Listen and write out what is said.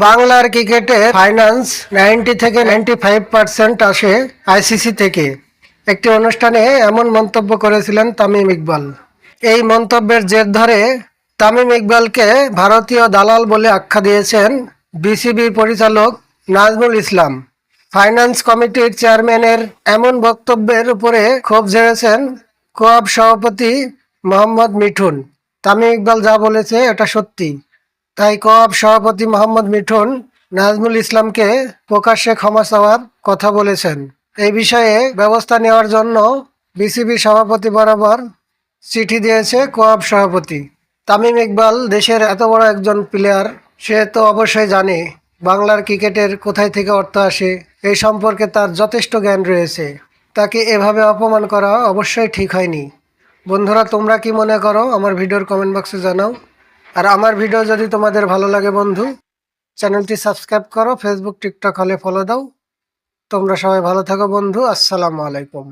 বাংলার ক্রিকেটে finance ninety থেকে নাইনটি ফাইভ পার্সেন্ট আসে আইসিসি থেকে। একটি অনুষ্ঠানে এমন মন্তব্য করেছিলেন তামিম ইকবাল। এই মন্তব্যের জের ধরে তামিম ইকবালকে ভারতীয় দালাল বলে আখ্যা দিয়েছেন বিসিবি পরিচালক নাজমুল ইসলাম। ফাইন্যান্স কমিটির চেয়ারম্যানের এমন বক্তব্যের উপরে ক্ষোভ ঝেড়েছেন কোয়াব সভাপতি মোহাম্মদ মিঠুন। তামিম ইকবাল যা বলেছে এটা সত্যি। তাই কোয়াব সভাপতি মোহাম্মদ মিঠুন নাজমুল ইসলামকে প্রকাশ্যে ক্ষমা চাওয়ার কথা বলেছেন। এই বিষয়ে ব্যবস্থা নেওয়ার জন্য বিসিবি সভাপতি বরাবর চিঠি দিয়েছে কোয়াব সভাপতি। তামিম ইকবাল দেশের এত বড় একজন প্লেয়ার সে তো অবশ্যই জানে বাংলার ক্রিকেটের কোথায় থেকে অর্থ আসে এই সম্পর্কে তার যথেষ্ট জ্ঞান রয়েছে। তাকে এভাবে অপমান করা অবশ্যই ঠিক হয়নি। বন্ধুরা, তোমরা কি মনে করো? আমার ভিডিওর কমেন্ট বক্সে জানাও। আর আমার ভিডিও যদি তোমাদের ভালো লাগে বন্ধু, চ্যানেলটি সাবস্ক্রাইব করো ফেসবুক টিকটক হলে ফলো দাও। তোমরা সবাই ভালো থাকো বন্ধু, আসসালামু আলাইকুম।